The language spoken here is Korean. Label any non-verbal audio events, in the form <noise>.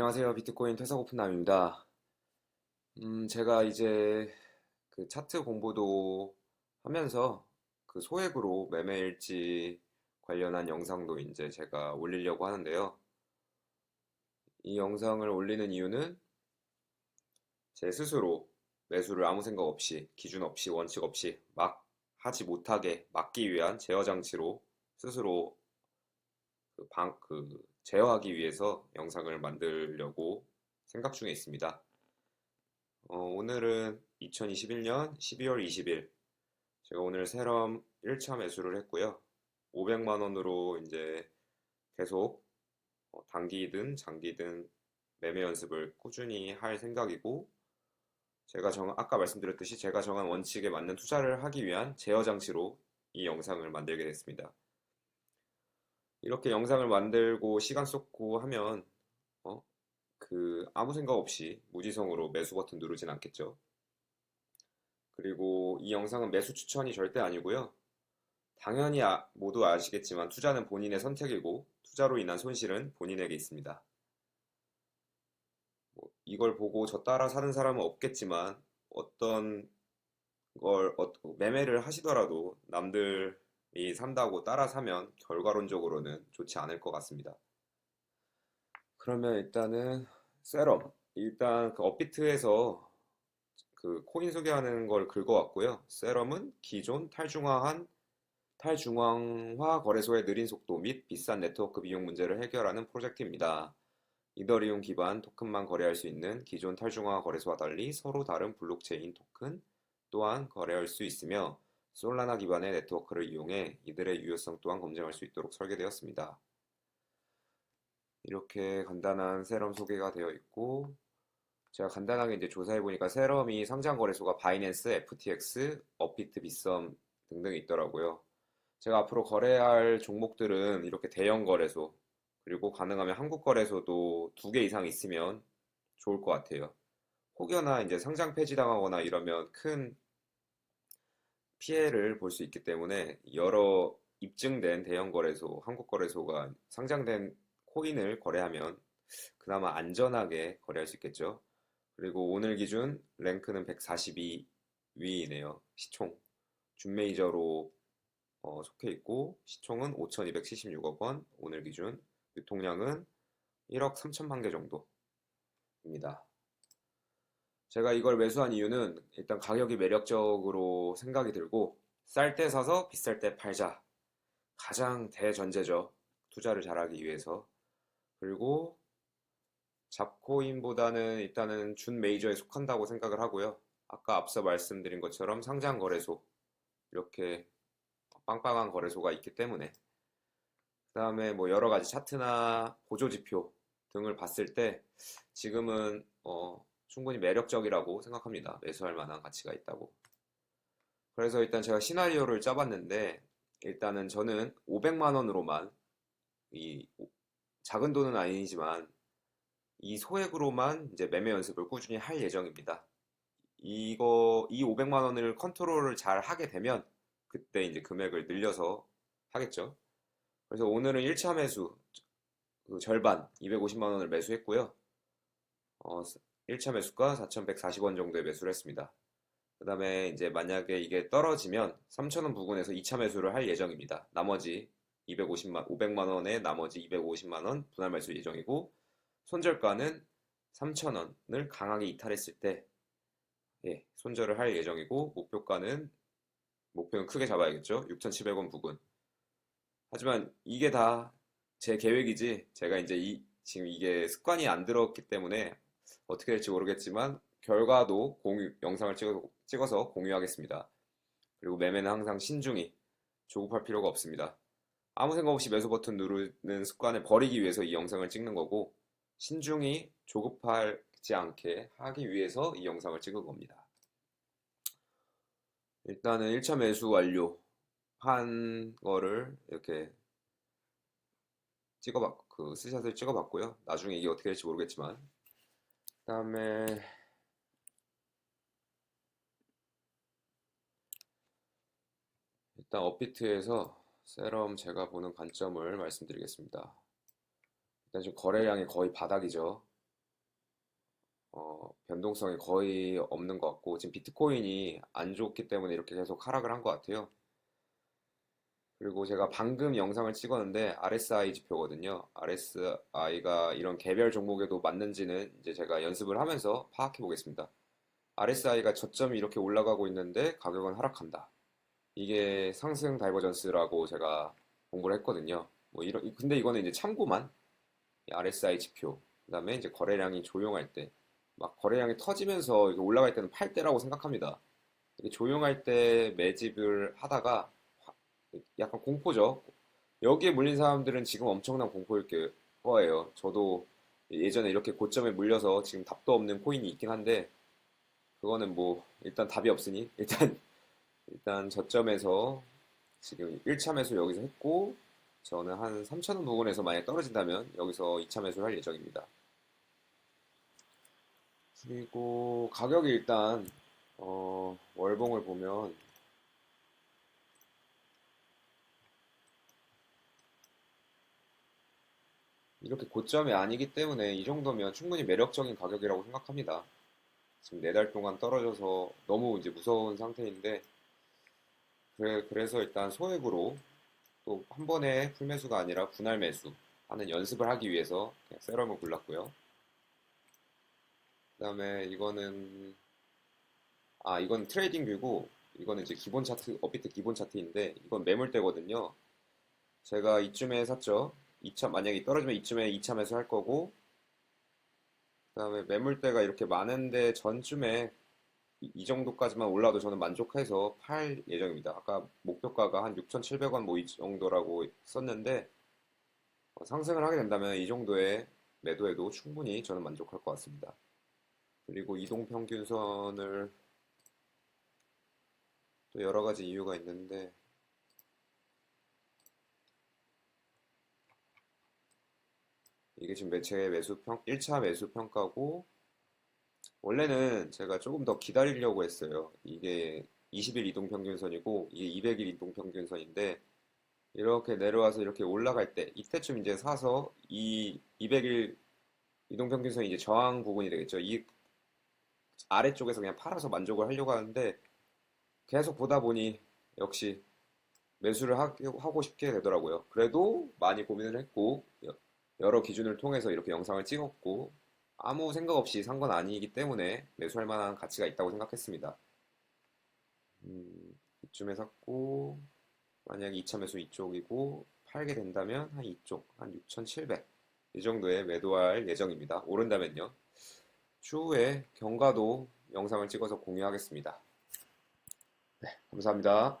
안녕하세요. 비트코인 퇴사 오픈남입니다. 음, 제가 이제 그 차트 공부도 하면서 그 소액으로 매매일지 관련한 영상도 이제 제가 올리려고 하는데요. 이 영상을 올리는 이유는 제 스스로 매수를 아무 생각 없이, 기준 없이, 원칙 없이 막 하지 못하게 막기 위한 제어 장치로 스스로 그 방, 그 제어하기 위해서 영상을 만들려고 생각 중에 있습니다. 어, 오늘은 2021년 12월 20일. 제가 오늘 세럼 1차 매수를 했고요. 500만 원으로 이제 계속 어, 단기든 장기든 매매 연습을 꾸준히 할 생각이고, 제가 정, 아까 말씀드렸듯이 제가 정한 원칙에 맞는 투자를 하기 위한 제어 장치로 이 영상을 만들게 됐습니다. 이렇게 영상을 만들고 시간 쏟고 하면 어? 그 아무 생각 없이 무지성으로 매수 버튼 누르진 않겠죠. 그리고 이 영상은 매수 추천이 절대 아니고요. 당연히 아- 모두 아시겠지만 투자는 본인의 선택이고 투자로 인한 손실은 본인에게 있습니다. 뭐 이걸 보고 저 따라 사는 사람은 없겠지만 어떤 걸 어- 매매를 하시더라도 남들 이 산다고 따라 사면 결과론적으로는 좋지 않을 것 같습니다. 그러면 일단은 세럼 일단 그 업비트에서 그 코인 소개하는 걸 긁어왔고요. 세럼은 기존 탈중화한 탈중앙화 거래소의 느린 속도 및 비싼 네트워크 비용 문제를 해결하는 프로젝트입니다. 이더리움 기반 토큰만 거래할 수 있는 기존 탈중앙화 거래소와 달리 서로 다른 블록체인 토큰 또한 거래할 수 있으며 솔라나 기반의 네트워크를 이용해 이들의 유효성 또한 검증할 수 있도록 설계되었습니다. 이렇게 간단한 세럼 소개가 되어 있고 제가 간단하게 이제 조사해 보니까 세럼이 상장 거래소가 바이낸스, FTX, 업비트, 빗썸 등등 있더라고요. 제가 앞으로 거래할 종목들은 이렇게 대형 거래소 그리고 가능하면 한국 거래소도 두 개 이상 있으면 좋을 것 같아요. 혹여나 이제 상장 폐지당하거나 이러면 큰 피해를 볼 수 있기 때문에 여러 입증된 대형 거래소, 한국 거래소가 상장된 코인을 거래하면 그나마 안전하게 거래할 수 있겠죠. 그리고 오늘 기준 랭크는 142위이네요. 시총. 준메이저로 어, 속해 있고 시총은 5,276억 원. 오늘 기준 유통량은 1억 3천만 개 정도입니다. 제가 이걸 매수한 이유는 일단 가격이 매력적으로 생각이 들고 쌀 때 사서 비쌀 때 팔자. 가장 대전제죠. 투자를 잘하기 위해서. 그리고 잡코인보다는 일단은 준 메이저에 속한다고 생각을 하고요. 아까 앞서 말씀드린 것처럼 상장 거래소 이렇게 빵빵한 거래소가 있기 때문에 그다음에 뭐 여러 가지 차트나 보조 지표 등을 봤을 때 지금은 어, 충분히 매력적이라고 생각합니다. 매수할 만한 가치가 있다고. 그래서 일단 제가 시나리오를 짜봤는데 일단은 저는 500만 원으로만 이 작은 돈은 아니지만 이 소액으로만 이제 매매 연습을 꾸준히 할 예정입니다. 이거 이 500만 원을 컨트롤을 잘 하게 되면 그때 이제 금액을 늘려서 하겠죠. 그래서 오늘은 1차 매수 그 절반 250만 원을 매수했고요. 어, 1차 매수가 4,140원 정도에 매수를 했습니다. 그 다음에 이제 만약에 이게 떨어지면 3,000원 부근에서 2차 매수를 할 예정입니다. 나머지 250만, 500만 원에 나머지 250만 원 분할 매수 예정이고 손절가는 3,000원을 강하게 이탈했을 때 예, 손절을 할 예정이고 목표가는 목표는 크게 잡아야겠죠. 6,700원 부근. 하지만 이게 다 제 계획이지 제가 이제 이 지금 이게 습관이 안 들었기 때문에 어떻게 될지 모르겠지만 결과도 공유 영상을 찍어서, 찍어서 공유하겠습니다. 그리고 매매는 항상 신중히 조급할 필요가 없습니다. 아무 생각 없이 매수 버튼 누르는 습관을 버리기 위해서 이 영상을 찍는 거고 신중히 조급하지 않게 하기 위해서 이 영상을 찍은 겁니다. 일단은 1차 매수 완료 한 거를 이렇게 찍어봤, 그 스샷을 찍어봤고요. 나중에 이게 어떻게 될지 모르겠지만. 그 다음에 일단 업비트에서 세럼 제가 보는 관점을 말씀드리겠습니다. 일단 지금 거래량이 거의 바닥이죠. 어, 변동성이 거의 없는 것 같고 지금 비트코인이 안 좋기 때문에 이렇게 계속 하락을 한 것 같아요. 그리고 제가 방금 영상을 찍었는데 RSI 지표거든요. RSI가 이런 개별 종목에도 맞는지는 이제 제가 연습을 하면서 파악해 보겠습니다. RSI가 저점이 이렇게 올라가고 있는데 가격은 하락한다. 이게 상승 다이버전스라고 제가 공부를 했거든요. 뭐 이런 근데 이거는 이제 참고만 이 RSI 지표. 그다음에 이제 거래량이 조용할 때 막 거래량이 터지면서 올라갈 때는 팔 때라고 생각합니다. 조용할 때 매집을 하다가 화- 약간 공포죠. 여기에 물린 사람들은 지금 엄청난 공포일 게- 거예요. 저도 예전에 이렇게 고점에 물려서 지금 답도 없는 코인이 있긴 한데 그거는 뭐 일단 답이 없으니 <laughs> 일단 일단 저점에서 지금 1차 매수 여기서 했고 저는 한 3,000원 부근에서 만약 떨어진다면 여기서 2차 매수를 할 예정입니다. 그리고 가격이 일단 어, 월봉을 보면 이렇게 고점이 아니기 때문에 이 정도면 충분히 매력적인 가격이라고 생각합니다. 지금 네 달 동안 떨어져서 너무 이제 무서운 상태인데 그래, 그래서 일단 소액으로 또 한 번에 풀매수가 아니라 분할 매수 하는 연습을 하기 위해서 그냥 세럼을 골랐고요. 그 다음에 이거는 아 이건 트레이딩 뷰고 이거는 이제 기본 차트 업비트 기본 차트인데 이건 매물대거든요. 제가 이쯤에 샀죠. 2차 만약에 떨어지면 이쯤에 2차 매수 할 거고 그다음에 매물대가 이렇게 많은데 전쯤에 이, 이 정도까지만 올라도 저는 만족해서 팔 예정입니다. 아까 목표가가 한 6,700원 뭐 이 정도라고 썼는데 어, 상승을 하게 된다면 이 정도의 매도에도 충분히 저는 만족할 것 같습니다. 그리고 이동평균선을 또 여러 가지 이유가 있는데 이게 지금 매체 매수 평 1차 매수 평가고 원래는 제가 조금 더 기다리려고 했어요. 이게 20일 이동 평균선이고 이게 200일 이동 평균선인데 이렇게 내려와서 이렇게 올라갈 때 이때쯤 이제 사서 이 200일 이동 평균선이 이제 저항 부분이 되겠죠. 이 아래쪽에서 그냥 팔아서 만족을 하려고 하는데 계속 보다 보니 역시 매수를 하- 하고 싶게 되더라고요. 그래도 많이 고민을 했고 여- 여러 기준을 통해서 이렇게 영상을 찍었고 아무 생각 없이 산 건 아니기 때문에 매수할 만한 가치가 있다고 생각했습니다. 음, 이쯤에 샀고 만약에 2차 매수 이쪽이고 팔게 된다면 한 이쪽 한 6,700. 이 정도에 매도할 예정입니다. 오른다면요. 추후에 경과도 영상을 찍어서 공유하겠습니다. 네, 감사합니다.